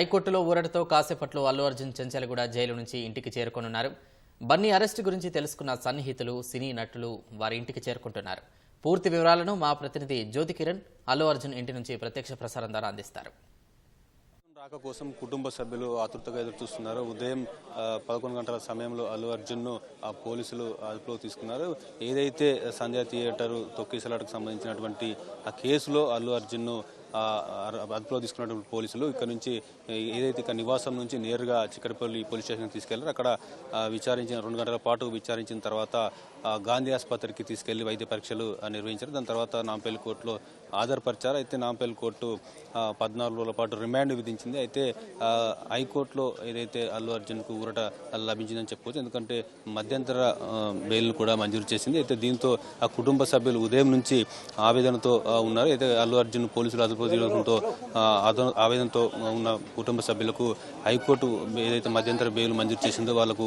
హైకోర్టులో ఊరటతో కాసేపట్లో అల్లు అర్జున్ చెంచలగూడ జైలు నుంచి ఇంటికి చేరుకోనున్నారు. బన్నీ అరెస్టు గురించి తెలుసుకున్న సన్నిహితులు సినీ నటులు వారి ఇంటికి చేరుకుంటున్నారు. పూర్తి వివరాలను మా ప్రతినిధి జ్యోతి కిరణ్ అల్లు అర్జున్ ఇంటి నుంచి ప్రత్యక్ష ప్రసారం ద్వారా అందిస్తారు. రాక కోసం కుటుంబ సభ్యులు ఆతృతగా ఎదురు చూస్తున్నారు. ఉదయం పదకొండు గంటల సమయంలో అల్లు అర్జున్ను ఆ పోలీసులు అదుపులో తీసుకున్నారు. ఏదైతే సంధ్యా థియేటర్ తొక్కిసలాటకు సంబంధించినటువంటి ఆ కేసులో అల్లు అర్జున్ను అదుపులో తీసుకున్నటువంటి పోలీసులు ఇక్కడ నుంచి ఏదైతే ఇక్కడ నివాసం నుంచి నేరుగా చిక్కడపల్లి పోలీస్ స్టేషన్కి తీసుకెళ్ళారు అక్కడ విచారించిన రెండు గంటల పాటు విచారించిన తర్వాత గాంధీ ఆసుపత్రికి తీసుకెళ్ళి వైద్య పరీక్షలు నిర్వహించారు. దాని తర్వాత నాంపల్లి కోర్టులో ఆధారపరిచారు అయితే నాంపల్లి కోర్టు పద్నాలుగు రోజుల పాటు రిమాండ్ విధించింది. అయితే హైకోర్టులో ఏదైతే అల్లు అర్జున్కు ఊరట లభించిందని చెప్పుకోవచ్చు ఎందుకంటే మధ్యంతర బెయిల్ను కూడా మంజూరు చేసింది. అయితే దీంతో ఆ కుటుంబ సభ్యులు ఉదయం నుంచి ఆవేదనతో ఉన్నారు. అయితే అల్లు అర్జున్ పోలీసులు అదుపు తీయడంతో ఆవేదనతో ఉన్న కుటుంబ సభ్యులకు హైకోర్టు ఏదైతే మధ్యంతర బెయిల్ మంజూరు చేసిందో వాళ్ళకు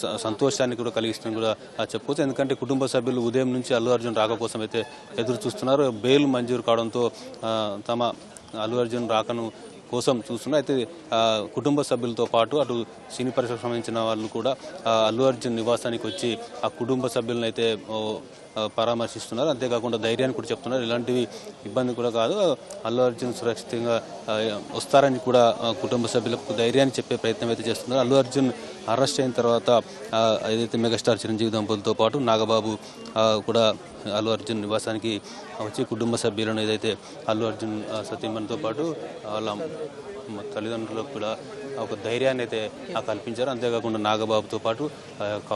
స- సంతోషాన్ని కూడా కలిగిస్తుంది కూడా చెప్పవచ్చు. ఎందుకంటే కుటుంబ సభ్యులు ఉదయం నుంచి అల్లు అర్జున్ రాక కోసం అయితే ఎదురు చూస్తున్నారు. బెయిల్ మంజూరు కావడంతో తమ అల్లు అర్జున్ రాకను కోసం చూస్తున్నారు అయితే కుటుంబ సభ్యులతో పాటు అటు సినీ పరిశ్రమకు సంబంధించిన వాళ్ళు కూడా అల్లు అర్జున్ నివాసానికి వచ్చి ఆ కుటుంబ సభ్యులను అయితే పరామర్శిస్తున్నారు. అంతేకాకుండా ధైర్యాన్ని కూడా చెప్తున్నారు. ఇలాంటివి ఇబ్బంది కూడా కాదు. అల్లు అర్జున్ సురక్షితంగా వస్తారని కూడా కుటుంబ సభ్యులకు ధైర్యాన్ని చెప్పే ప్రయత్నం అయితే చేస్తున్నారు. అల్లు అర్జున్ అరెస్ట్ అయిన తర్వాత ఏదైతే మెగాస్టార్ చిరంజీవి దంపతులతో పాటు నాగబాబు కూడా అల్లు అర్జున్ నివాసానికి వచ్చి కుటుంబ సభ్యులను ఏదైతే అల్లు అర్జున్ సతీమణితో పాటు వాళ్ళ తల్లిదండ్రులకు కూడా ఒక ధైర్యాన్ని అయితే ఆ కల్పించారు. అంతేకాకుండా నాగబాబుతో పాటు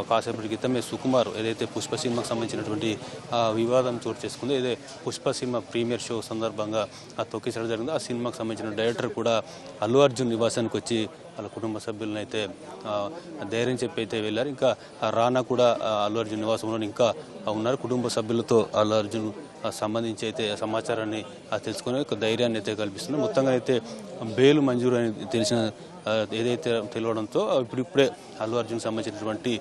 కాసేపటి క్రితమే సుకుమార్ ఏదైతే పుష్ప సినిమాకి సంబంధించినటువంటి ఆ, వివాదం చోటు చేసుకుందో ఇదే పుష్ప సినిమా ప్రీమియర్ షో సందర్భంగా ఆ తొక్కిసడం జరిగింది ఆ సినిమాకి సంబంధించిన డైరెక్టర్ కూడా అల్లు అర్జున్ నివాసానికి వచ్చి వాళ్ళ కుటుంబ సభ్యులను అయితే ధైర్యం చెప్పి అయితే వెళ్ళారు. ఇంకా రానా కూడా అల్లు అర్జున్ నివాసంలో ఇంకా ఉన్నారు. కుటుంబ సభ్యులతో అల్లు అర్జున్ సంబంధించి అయితే సమాచారాన్ని తెలుసుకుని ఒక ధైర్యాన్ని అయితే కల్పిస్తుంది. మొత్తంగా అయితే బెయిల్ మంజూరు అని తెలిసిన ఏదైతే తెలియడంతో ఇప్పుడిప్పుడే అల్లు అర్జున్ సంబంధించినటువంటి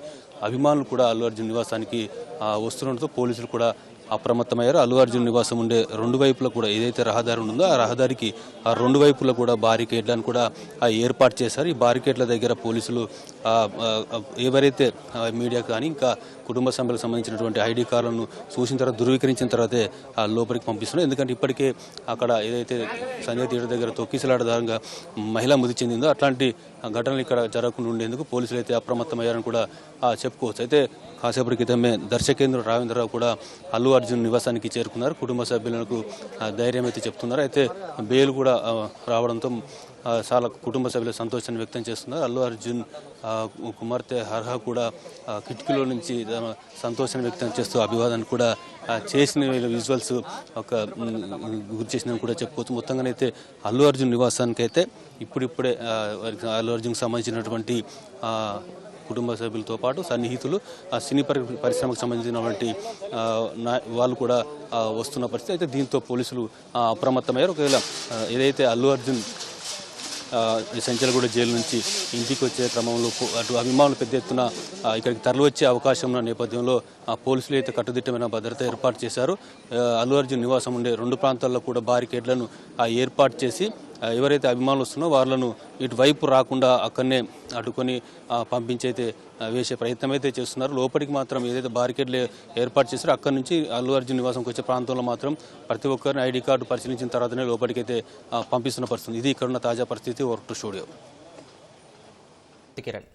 అభిమానులు కూడా అల్లు అర్జున్ నివాసానికి ఆ, పోలీసులు కూడా అప్రమత్తమయ్యారు. అల్లు అర్జున్ నివాసం ఉండే రెండు వైపులా కూడా ఏదైతే రహదారి ఉందో ఆ రహదారికి ఆ రెండు వైపులా కూడా బారికేడ్లను కూడా ఆ, ఏర్పాటు చేశారు. ఈ బారికేడ్ల దగ్గర పోలీసులు ఎవరైతే మీడియా కానీ ఇంకా కుటుంబ సభ్యులకు సంబంధించినటువంటి ఐడి కార్డులను చూసిన తర్వాత ధృవీకరించిన తర్వాతే ఆ, లోపలికి పంపిస్తున్నారు. ఎందుకంటే ఇప్పటికే అక్కడ ఏదైతే సంజయ్ థియేటర్ దగ్గర తొక్కిసలాడదారంగా మహిళ మృతి చెందిందో అట్లాంటి ఘటనలు ఇక్కడ జరగకుండా ఉండేందుకు పోలీసులు అయితే అప్రమత్తమయ్యారని కూడా చెప్పుకోవచ్చు. అయితే కాసేపటి క్రితమే దర్శకేంద్ర రావేంద్రరావు కూడా అల్లు అర్జున్ నివాసానికి చేరుకున్నారు. కుటుంబ సభ్యులకు ఆ, ధైర్యం అయితే చెప్తున్నారు. అయితే బెయిల్ కూడా రావడంతో చాలా కుటుంబ సభ్యులు సంతోషాన్ని వ్యక్తం చేస్తున్నారు. అల్లు అర్జున్ కుమార్తె హర్హ కూడా కిటికీలో నుంచి సంతోషాన్ని వ్యక్తం చేస్తూ అభివాదాన్ని కూడా చేసిన విజువల్స్ ఒక గురి చేసిన కూడా చెప్పుకోవచ్చు. మొత్తంగానైతే అల్లు అర్జున్ నివాసానికి అయితే ఇప్పుడిప్పుడే వారికి అల్లు అర్జున్కి సంబంధించినటువంటి కుటుంబ సభ్యులతో పాటు సన్నిహితులు ఆ సినీ పరిశ్రమకు సంబంధించినటువంటి నా- వాళ్ళు కూడా వస్తున్న పరిస్థితి. అయితే దీంతో పోలీసులు అప్రమత్తమయ్యారు. ఒకవేళ ఏదైతే అల్లు అర్జున్ సంచలగూడ జైలు నుంచి ఇంటికి వచ్చే క్రమంలో అటు అభిమానులు పెద్ద ఎత్తున ఇక్కడికి తరలివచ్చే అవకాశం ఉన్న నేపథ్యంలో ఆ, పోలీసులు అయితే కట్టుదిట్టమైన భద్రత ఏర్పాటు చేశారు. అల్లు అర్జున్ నివాసం ఉండే రెండు ప్రాంతాల్లో కూడా బారికేడ్లను ఆ, ఏర్పాటు చేసి ఎవరైతే అభిమానులు వస్తున్నారో వాళ్ళను ఇటువైపు రాకుండా అక్కడనే అడ్డుకొని పంపించైతే వేసే ప్రయత్నం అయితే చేస్తున్నారు. లోపలికి మాత్రం ఏదైతే బారికేడ్లు ఏర్పాటు చేశారో అక్కడి నుంచి అల్లు అర్జున్ నివాసంకి వచ్చే ప్రాంతంలో మాత్రం ప్రతి ఒక్కరిని ఐడి కార్డు పరిశీలించిన తర్వాతనే లోపలికైతే పంపిస్తున్న పరిస్థితి. ఇది ఇక్కడ ఉన్న తాజా పరిస్థితి. Over to studio. కిరణ్.